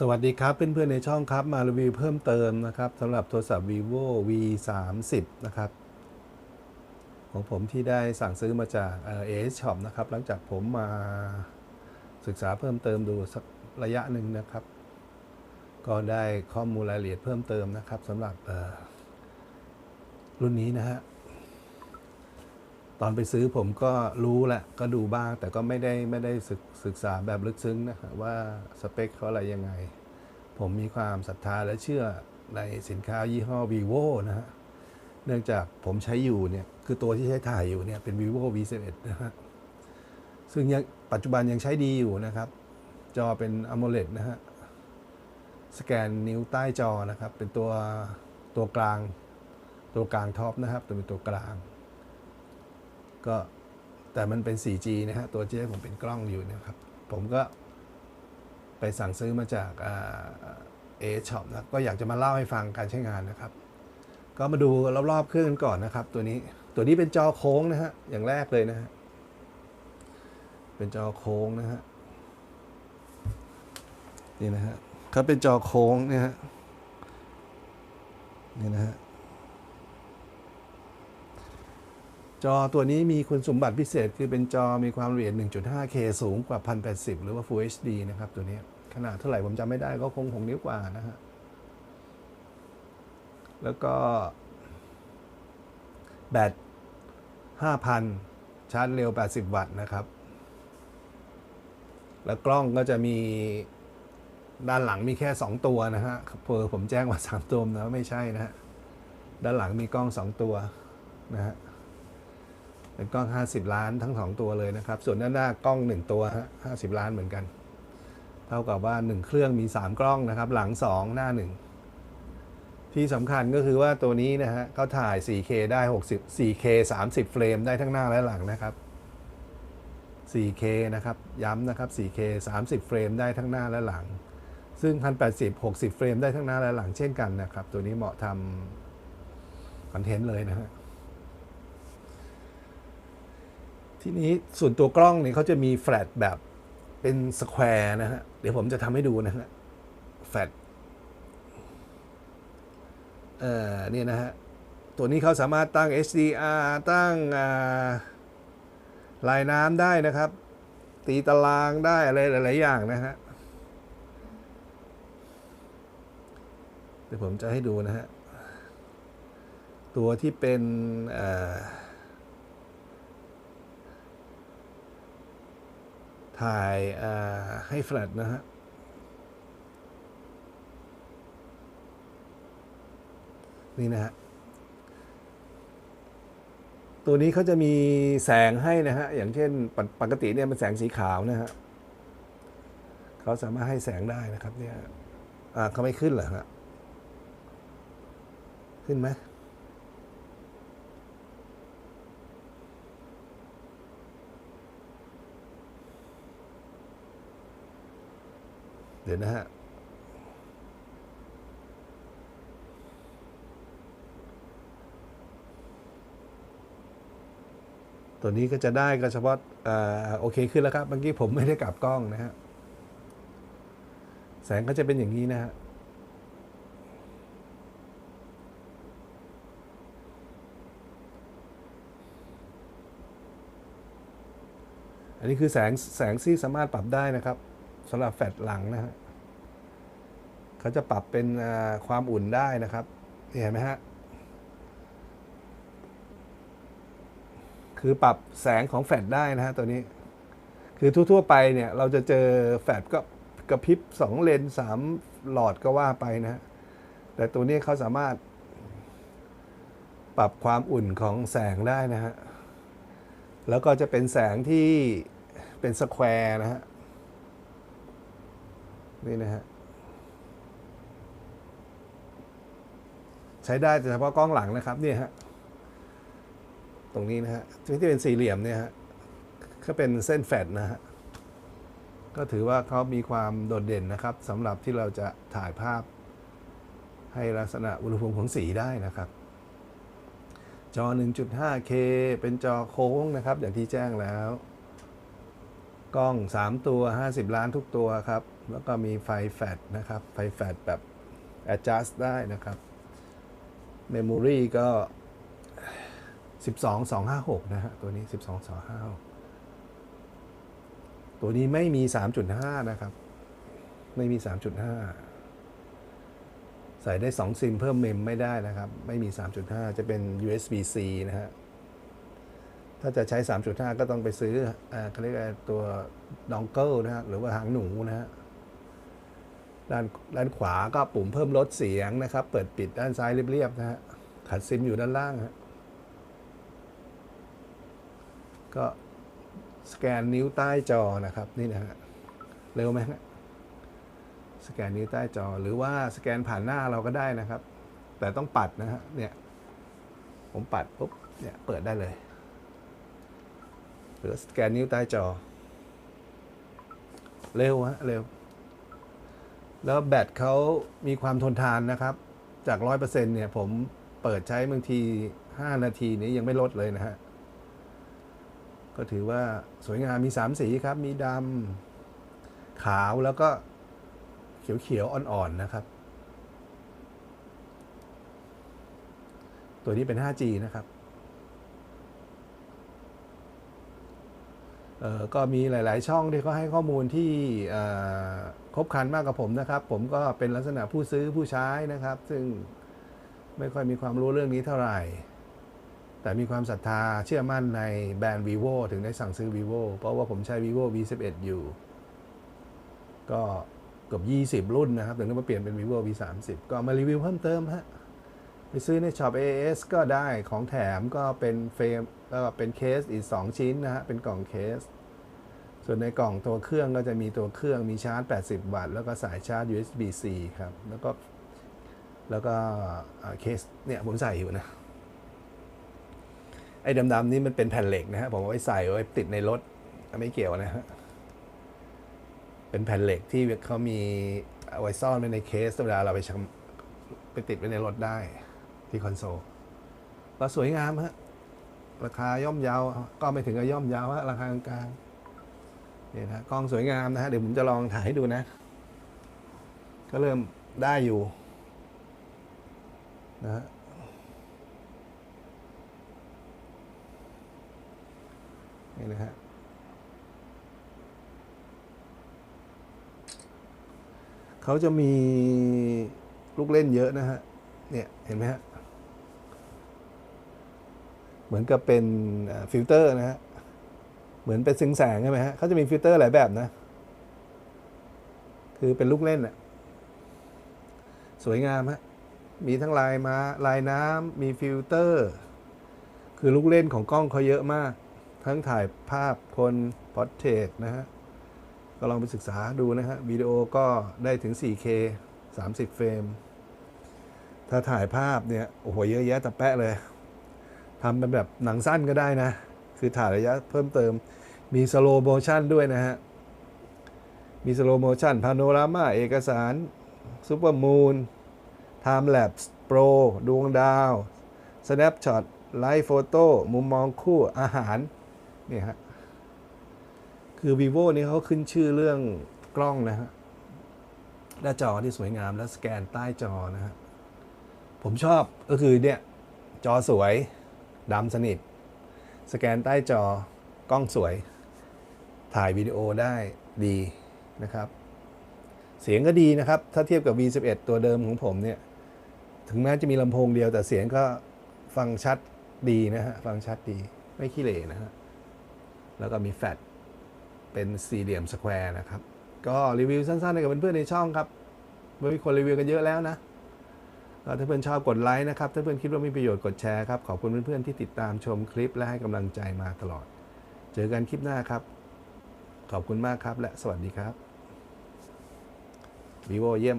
สวัสดีครับเพื่อนๆในช่องครับมารีวิวเพิ่มเติมนะครับสำหรับโทรศัพท์ vivo v 3 0นะครับ ของผมที่ได้สั่งซื้อมาจากเอเอช็อปนะครับ หลังจากผมมาศึกษาเพิ่มเติมดูสักระยะหนึ่งนะครับ ก็ได้ข้อมูลรายละเอียดเพิ่มเติมนะครับสำหรับรุ่นนี้นะฮะ ตอนไปซื้อผมก็รู้แหละก็ดูบ้าง แต่ก็ไม่ได้ไม่ได้ศึกศึกษาแบบลึกซึ้งนะครับว่าสเปคเขาอะไรยังไง ผมมีความศรัทธาและเชื่อในสินค้ายี่ห้อ vivo นะฮะเนื่องจากผมใช้อยู่เนี่ยคือตัวที่ใช้ถ่ายอยู่เนี่ยเป็น vivo v 1 1นะฮะซึ่งยังปัจจุบันยังใช้ดีอยู่นะครับ จอเป็น AMOLED นะฮะสแกนนิ้วใต้จอนะครับ เป็นตัวตัวกลาง ตัวกลางท็อปนะครับ ตัวเป็นตัวกลาง ก็แต่มันเป็น 4G นะฮะ ตัวที่ให้ผมเป็นกล้องอยู่นะครับ ผมก็ไปสั่งซื้อมาจากเอช็อปนะ ก็อยากจะมาเล่าให้ฟังการใช้งานนะครับ ก็มาดูรอบๆเครื่องกันก่อนนะครับ ตัวนี้ตัวนี้เป็นจอโค้งนะฮะ อย่างแรกเลยนะฮะ เป็นจอโค้งนะฮะ นี่นะฮะเขาเป็นจอโค้งเนี่ยฮะ นี่นะฮะ จอตัวนี้มีคุณสมบัติพิเศษคือเป็นจอมีความละเอียด 1.5K สูงกว่า 1080 หรือว่า Full HD นะครับตัวนี้ขนาดเท่าไหร่ผมจำไม่ได้ก็คงหกนิ้วกว่านะฮะ แล้วก็แบต 5,000 ชาร์จเร็ว 80 วัตต์นะครับ แล้วกล้องก็จะมีด้านหลังมีแค่ 2 ตัวนะฮะเพอผมแจ้งว่า 3 ตัวนะไม่ใช่นะฮะ ด้านหลังมีกล้อง 2 ตัวนะฮะ เป็นกล้อง 50 ล้านทั้ง 2 ตัวเลยนะครับ ส่วนด้านหน้ากล้อง 1 ตัว 50 ล้านเหมือนกัน เท่ากับว่า 1 เครื่องมี 3 กล้องนะครับ หลัง 2 หน้า 1 ที่สำคัญก็คือว่าตัวนี้นะฮะเขาถ่าย 4K ได้ 60 4K 30 เฟรมได้ทั้งหน้าและหลังนะครับ 4K นะครับ ย้ำนะครับ 4K 30 เฟรมได้ทั้งหน้าและหลัง ซึ่ง 1080 60 เฟรมได้ทั้งหน้าและหลังเช่นกันนะครับ ตัวนี้เหมาะทำคอนเทนต์เลยนะฮะ ทีนี้ส่วนตัวกล้องเนี่ยเขาจะมีแฟลชแบบเป็นสแควร์นะฮะ เดี๋ยวผมจะทำให้ดูนะฮะ แฟลชเอ่อเนี่ยนะฮะ ตัวนี้เขาสามารถตั้ง HDR ตั้งลายน้ำได้นะครับ ตีตารางได้อะไรหลาย ๆ อย่างนะฮะ เดี๋ยวผมจะให้ดูนะฮะ ตัวที่เป็นเอ่อ ถ่ายให้แฟลตนะฮะนี่นะฮะตัวนี้เขาจะมีแสงให้นะฮะ อย่างเช่นปกปกติเนี่ยมันแสงสีขาวนะฮะเขาสามารถให้แสงได้นะครับเนี่ย อ่าเขาไม่ขึ้นเหรอฮะ ขึ้นไหม เดี๋ยวนะฮะตัวนี้ก็จะได้ก็เฉพาะอ่าโอเคขึ้นแล้วครับเมื่อกี้ผมไม่ได้กลับกล้องนะฮะแสงก็จะเป็นอย่างนี้นะฮะอันนี้คือแสงแสงที่สามารถปรับได้นะครับ สำหรับแฟลชหลังนะฮะเขาจะปรับเป็นความอุ่นได้นะครับเห็นไหมฮะคือปรับแสงของแฟลชได้นะฮะตัวนี้ คือทั่วๆไปเนี่ยเราจะเจอแฟลชก็กระพริบสองเลนสามหลอดก็ว่าไปนะฮะแต่ตัวนี้เขาสามารถ ปรับความอุ่นของแสงได้นะฮะ แล้วก็จะเป็นแสงที่เป็นสแควร์นะฮะ นี่นะฮะใช้ได้แต่เฉพาะกล้องหลังนะครับเนี่ยฮะตรงนี้นะฮะที่เป็นสี่เหลี่ยมเนี่ยฮะก็เป็นเส้นแฟลตนะฮะก็ถือว่าเขามีความโดดเด่นนะครับสำหรับที่เราจะถ่ายภาพให้ลักษณะอุณหภูมิของสีได้นะครับ จอ 1.5K เป็นจอโค้งนะครับ อย่างที่แจ้งแล้ว กล้อง 3 ตัว 50 ล้านทุกตัวครับ แล้วก็มีไฟแฟลชนะครับ ไฟแฟลชแบบ adjust ได้นะครับ memory ก็ 12256 นะฮะ ตัวนี้ 12256 ตัวนี้ไม่มี 3.5 นะครับ ไม่มี 3.5 ใส่ได้ 2 ซิมเพิ่มเมมไม่ได้นะครับ ไม่มี 3.5 จะเป็น USB-C นะฮะ ถ้าจะใช้ 3.5 ก็ต้องไปซื้ออ่าเขาเรียกตัวดองเกิลนะฮะ หรือว่าหางหนูนะฮะ ด้านด้านขวาก็ปุ่มเพิ่มลดเสียงนะครับ เปิดปิดด้านซ้ายเรียบๆนะฮะขัดซิมอยู่ด้านล่างฮะก็สแกนนิ้วใต้จอนะครับนี่นะฮะเร็วไหมฮะสแกนนิ้วใต้จอหรือว่าสแกนผ่านหน้าเราก็ได้นะครับ แต่ต้องปัดนะฮะเนี่ยผมปัดปุ๊บเนี่ยเปิดได้เลย หรือสแกนนิ้วใต้จอ เร็วฮะเร็ว แล้วแบตเขามีความทนทานนะครับ จากร้อยเปอร์เซ็นเนี่ยผมเปิดใช้บางทีห้านาทีนี้ยังไม่ลดเลยนะฮะ ก็ถือว่าสวยงามมีสามสีครับ มีดำขาวแล้วก็เขียวๆ อ่อนๆ นะครับ ตัวนี้เป็น 5G นะครับ เอ่อ ก็มีหลาย ๆ ช่องที่เขาให้ข้อมูลที่ครบคันมากกว่าผมนะครับ ผมก็เป็นลักษณะผู้ซื้อผู้ใช้นะครับ ซึ่งไม่ค่อยมีความรู้เรื่องนี้เท่าไหร่ แต่มีความศรัทธาเชื่อมั่นในแบรนด์ vivo ถึงได้สั่งซื้อ vivo เพราะว่าผมใช้ vivo v 1 1 อยู่ ก็เกือบ 20 รุ่นนะครับ ถึงได้มาเปลี่ยนเป็น vivo v 3 0 ก็มารีวิวเพิ่มเติมฮะ ซื้อในช็อป AS ก็ได้ของแถมก็เป็นเฟรมแล้วก็เป็นเคสอีก 2 ชิ้นนะฮะ เป็นกล่องเคส ส่วนในกล่องตัวเครื่องก็จะมีตัวเครื่องมีชาร์จ 80 วัตต์ แล้วก็สายชาร์จ USB-C ครับ แล้วก็ แล้วก็เคสเนี่ยผมใส่อยู่นะ ไอ้ดำๆนี่มันเป็นแผ่นเหล็กนะฮะ ผมเอาไว้ใส่ไว้ติดในรถไม่เกี่ยวนะฮะ เป็นแผ่นเหล็กที่เขามีเอาไว้ซ่อนไว้ในเคสเวลาเราไปชำไปติดไว้ในรถได้ ที่คอนโซลก็สวยงามฮะราคาย่อมเยาวก็ไม่ถึงกับย่อมเยาวฮะราคากลางๆเนี่ยนะกล้องสวยงามนะฮะเดี๋ยวผมจะลองถ่ายให้ดูนะ ก็เริ่มได้อยู่นะฮะนี่นะฮะเขาจะมีลูกเล่นเยอะนะฮะเนี่ยเห็นไหมฮะ เหมือนกับเป็นฟิลเตอร์นะฮะ เหมือนเป็นซึงแสงใช่ไหมฮะเขาจะมีฟิลเตอร์หลายแบบนะ คือเป็นลูกเล่นอะสวยงามฮะ มีทั้งลายมาลายน้ำมีฟิลเตอร์ คือลูกเล่นของกล้องเขาเยอะมาก ทั้งถ่ายภาพคนพอร์เทรตนะฮะ ก็ลองไปศึกษาดูนะฮะ วิดีโอก็ได้ถึง 4K 30 เฟรม ถ้าถ่ายภาพเนี่ย โอ้โห เยอะแยะแต่แปะเลย ทำเป็นแบบหนังสั้นก็ได้นะ คือถ่ายระยะเพิ่มเติมมีสโลโมชันด้วยนะฮะ มีสโลโมชันพาโนรามา เอกสารซูเปอร์มูนไทม์แลปส์โปรดวงดาว Snapshot ไลฟ์โฟโต้มุมมองคู่อาหาร เนี่ยฮะ คือ vivo นี่เขาขึ้นชื่อเรื่องกล้องนะฮะ หน้าจอที่สวยงามและสแกนใต้จอนะฮะ ผมชอบก็คือเนี่ย จอสวย ดำสนิท สแกนใต้จอกล้องสวย ถ่ายวิดีโอได้ดีนะครับ เสียงก็ดีนะครับ ถ้าเทียบกับ V11 ตัวเดิมของผมเนี่ย ถึงแม้จะมีลำโพงเดียวแต่เสียงก็ฟังชัดดีนะฮะ ฟังชัดดี ไม่ขี้เหร่นะฮะ แล้วก็มีแฟลชเป็นสี่เหลี่ยมสแควร์นะครับ ก็รีวิวสั้นๆให้กับเพื่อนๆในช่องครับไม่มีคนรีวิวกันเยอะแล้วนะ ถ้าเพื่อนชอบกดไลค์นะครับ ถ้าเพื่อนคิดว่ามีประโยชน์กดแชร์ครับ ขอบคุณเพื่อนๆที่ติดตามชมคลิปและให้กำลังใจมาตลอด เจอกันคลิปหน้าครับ ขอบคุณมากครับและสวัสดีครับ vivo เยี่ยม